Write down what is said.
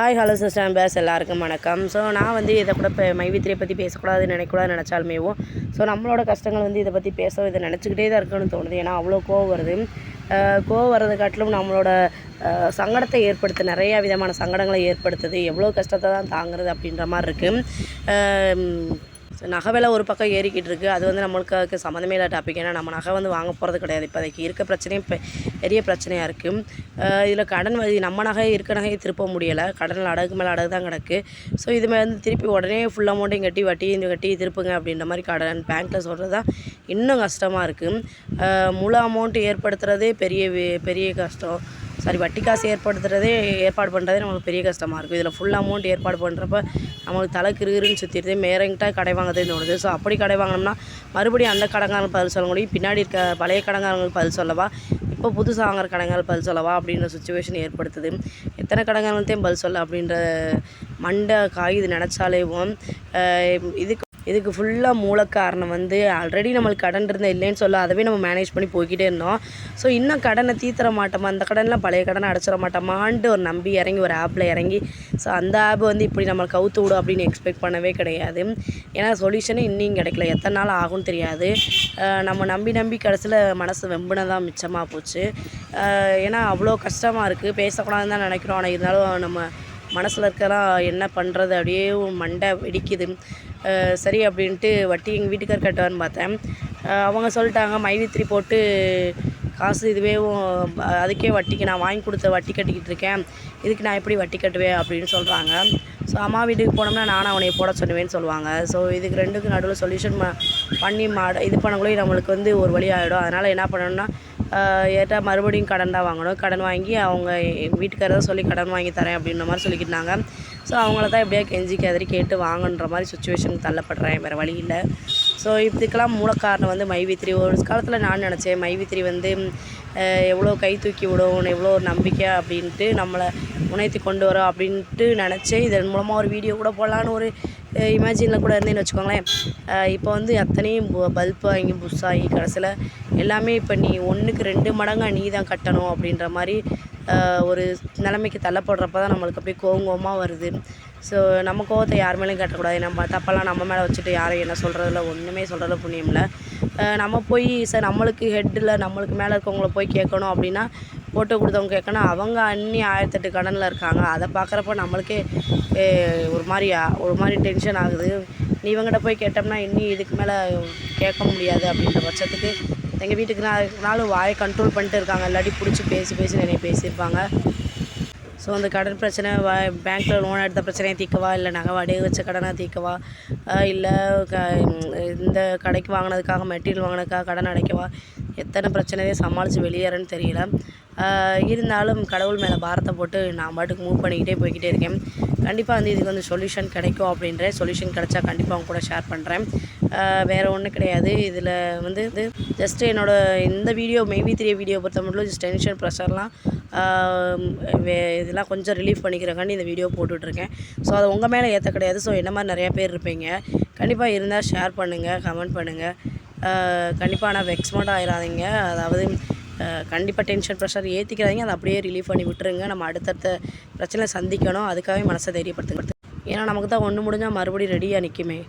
Hi hello sister base எல்லாருக்கும் வணக்கம். So நான் வந்து இதை கூட இப்போ மைவித்திரியை பற்றி பேசக்கூடாது நினைக்கக்கூடாது நினச்சாலுமேவும் ஸோ நம்மளோட கஷ்டங்கள் வந்து இதை பற்றி பேச இதை நினச்சிக்கிட்டே தான் இருக்குன்னு தோணுது. ஏன்னா அவ்வளோ கோவம் வருது. கோவம் வர்றது காட்டிலும் நம்மளோட சங்கடத்தை ஏற்படுத்து நிறையா விதமான சங்கடங்களை ஏற்படுத்துது. எவ்வளோ கஷ்டத்தை தான் தாங்குறது அப்படின்ற மாதிரி இருக்குது நகை விலை ஒரு பக்கம் ஏறிக்கிட்டு இருக்குது அது வந்து நம்மளுக்கு சம்மந்தமே இல்லை டாபிக் ஏன்னா நம்ம நகை வந்து வாங்க போகிறது கிடையாது. இப்போதைக்கு இருக்க பிரச்சனையும் இப்போ பெரிய பிரச்சனையாக இருக்குது இதில் கடன் வரி நம்ம நகை இருக்க நகையை திருப்ப முடியலை. கடனில் அடகு மேலே அடகு தான் கிடக்கு. ஸோ இது மாதிரி வந்து திருப்பி உடனே ஃபுல் அமௌண்ட்டையும் கட்டி வட்டியும் கட்டி திருப்புங்க அப்படின்ற மாதிரி கடன் பேங்க்கில் சொல்கிறது தான் இன்னும் கஷ்டமாக இருக்குது முழு அமௌண்ட் ஏற்படுத்துகிறதே பெரிய பெரிய கஷ்டம். சாரி வட்டி காசு ஏற்படுத்துறதே ஏற்பாடு பண்ணுறதே நம்மளுக்கு பெரிய கஷ்டமாக இருக்கும். இதில் ஃபுல் அமௌண்ட் ஏற்பாடு பண்ணுறப்ப நம்மளுக்கு தலை கிருகிருன்னு சுற்றிடுது மேரங்கிட்ட கடை வாங்குறதே தோணுது ஸோ அப்படி கடை வாங்கினோம்னா மறுபடியும் அந்த கடங்காரங்களுக்கு பதில் சொல்ல முடியும். பின்னாடி இருக்க பழைய கடைக்காரங்களுக்கு பதில் சொல்லவா? இப்போ புதுசாக வாங்குற கடங்காரங்க பதில் சொல்லவா? அப்படின்ற சுச்சுவேஷன் ஏற்படுத்துது. எத்தனை கடங்காரங்கள்த்தையும் பதில் சொல்ல அப்படின்ற மண்டை காய் இது நினச்சாலேவும் இதுக்கு இதுக்கு ஃபுல்லாக மூல காரணம் வந்து ஆல்ரெடி நம்மளுக்கு கடன் இருந்தால் இல்லைன்னு சொல்ல அதவே நம்ம மேனேஜ் பண்ணி போய்கிட்டே இருந்தோம். ஸோ இன்னும் கடனை தீத்துற மாட்டோமா? அந்த கடன்லாம் பழைய கடனை அடைச்சிட மாட்டோமான்ட்டு ஒரு நம்பி இறங்கி ஒரு ஆப்பில் இறங்கி ஸோ அந்த ஆப் வந்து இப்படி நம்மளை கவுத்து விடும் அப்படின்னு எக்ஸ்பெக்ட் பண்ணவே கிடையாது. ஏன்னா சொல்யூஷனே இன்னும் கிடைக்கல. எத்தனை நாள் ஆகும்னு தெரியாது. நம்ம நம்பி நம்பி கடைசியில் மனசு வெம்புனதான் மிச்சமாக போச்சு. ஏன்னா அவ்வளோ கஷ்டமாக இருக்குது பேசக்கூடாதுன்னு தான் நினைக்கிறோம். ஆனால் இருந்தாலும் நம்ம மனசில் இருக்கலாம் என்ன பண்ணுறது அப்படியே மண்டை வெடிக்குது. சரி அப்படின்ட்டு வட்டி எங்கள் வீட்டுக்கார் கட்டுவார்னு பார்த்தேன். அவங்க சொல்லிட்டாங்க மைவித்திரி போட்டு காசு இதுவே அதுக்கே வட்டிக்கு நான் வாங்கி கொடுத்த வட்டி கட்டிக்கிட்டு இருக்கேன். இதுக்கு நான் எப்படி வட்டி கட்டுவேன்? அப்படின்னு சொல்கிறாங்க ஸோ அம்மா வீட்டுக்கு போனோம்னா நானும் அவனை போட சொல்லுவேன்னு சொல்லுவாங்க. ஸோ இதுக்கு ரெண்டுக்கும் நடுவில் சொல்யூஷன் பண்ணி மாட இது பண்ணக்குள்ளே நம்மளுக்கு வந்து ஒரு வழி ஆகிடும் அதனால் என்ன பண்ணணும்னா ஏட்டா மறுபடியும் கடன் தான் வாங்கணும். கடன் வாங்கி அவங்க எங்கள் வீட்டுக்காரர் சொல்லி கடன் வாங்கி தரேன் அப்படின்ற மாதிரி சொல்லிக்கிட்டாங்க ஸோ அவங்கள தான் எப்படியா கெஞ்சி கேதறி கேட்டு வாங்கன்ற மாதிரி சுச்சுவேஷனுக்கு தள்ளப்படுறேன். வேறு வழி இல்லை. ஸோ இதுக்கெல்லாம் மூல காரணம் வந்து மைவித்திரி. ஒரு காலத்தில் நான் நினச்சேன் மைவித்திரி வந்து எவ்வளோ கை தூக்கி விடும் எவ்வளோ ஒரு நம்பிக்கை அப்படின்ட்டு நம்மளை முனைத்து கொண்டு வரோம் அப்படின்ட்டு நினச்சேன். இதன் மூலமாக ஒரு வீடியோ கூட போடலான்னு ஒரு இமேஜினில் கூட இருந்தேன்னு வச்சுக்கோங்களேன். இப்போ வந்து அத்தனையும் பல்ப் வாங்கி புஷ் ஆகி கடைசியில் எல்லாமே இப்போ நீ ஒன்றுக்கு ரெண்டு மடங்காக நீ தான் கட்டணும் அப்படின்ற மாதிரி ஒரு நிலைமைக்கு தள்ளப்படுறப்ப தான் நம்மளுக்கு அப்படியே கோவம் கோவமாக வருது. ஸோ நம்ம கோவத்தை யார் மேலேயும் கட்டக்கூடாது. நம்ம தப்பெல்லாம் நம்ம மேலே வச்சுட்டு யாரும் என்ன சொல்கிறதில்ல ஒன்றுமே சொல்கிறதில்ல புண்ணியம் இல்லை. நம்ம போய் சார் நம்மளுக்கு ஹெட்டில் நம்மளுக்கு மேலே இருக்கவங்கள போய் கேட்கணும் அப்படின்னா போட்டு கொடுத்தவங்க கேட்கணும். அவங்க அன்னி ஆயிரத்தெட்டு கடனில் இருக்காங்க. அதை பார்க்குறப்ப நம்மளுக்கே ஒரு மாதிரி ஒரு மாதிரி டென்ஷன் ஆகுது. நீ இவங்ககிட்ட போய் கேட்டோம்னா இன்னும் இதுக்கு மேலே கேட்க முடியாது அப்படின்ற பட்சத்துக்கு எங்கள் வீட்டுக்கு நான் நாளும் வாயை கண்ட்ரோல் பண்ணிட்டு இருக்காங்க. இல்லாட்டி பிடிச்சி பேசி பேசி நிறைய பேசியிருப்பாங்க. ஸோ அந்த கடன் பிரச்சனை வ பேங்க்கில் லோன் எடுத்த பிரச்சனையை தீர்க்கவா இல்லை நகை அடகு வச்ச கடனை தீர்க்கவா இல்லை க இந்த கடைக்கு வாங்கினதுக்காக மெட்டீரியல் வாங்கினதுக்காக கடன் அடைக்கவா? எத்தனை பிரச்சனையே சமாளித்து வெளியேறன்னு தெரியல. இருந்தாலும் கடவுள் மேலே பாரத்தை போட்டு நான் பாட்டுக்கு மூவ் பண்ணிக்கிட்டே போய்கிட்டே இருக்கேன். கண்டிப்பாக வந்து இதுக்கு வந்து சொல்யூஷன் கிடைக்கும் அப்படின்ற சொல்யூஷன் கிடைச்சா கண்டிப்பாக அவங்க கூட ஷேர் பண்ணுறேன் வேறு ஒன்றும் கிடையாது. இதில் வந்து இது ஜஸ்ட் என்னோட இந்த வீடியோ மெய்வி த்ரீ வீடியோ பொறுத்த மட்டும் ஜஸ்ட் டென்ஷன் ப்ரெஷர்லாம் இதெல்லாம் கொஞ்சம் ரிலீஃப் பண்ணிக்கிறக்காண்டி இந்த வீடியோ போட்டுட்ருக்கேன். ஸோ அது உங்கள் மேலே ஏற்ற கிடையாது. ஸோ என்ன மாதிரி நிறையா பேர் இருப்பீங்க. கண்டிப்பாக இருந்தால் ஷேர் பண்ணுங்கள் கமெண்ட் பண்ணுங்கள் கண்டிப்பாக ஆனால் வெக்ஸ்மெண்ட் மட்டும் ஆயிடாதீங்க அதாவது கண்டிப்பாக டென்ஷன் ப்ரெஷர் ஏற்றிக்கிறாதீங்க அதை அப்படியே ரிலீஃப் பண்ணி விட்டுருங்க. நம்ம அடுத்தடுத்த பிரச்சனை சந்திக்கணும். அதுக்காகவே மனசை தைரியப்படுத்துங்க. ஏன்னா நமக்கு தான் ஒன்று முடிஞ்சால் மறுபடியும் ரெடியாக நிற்குமே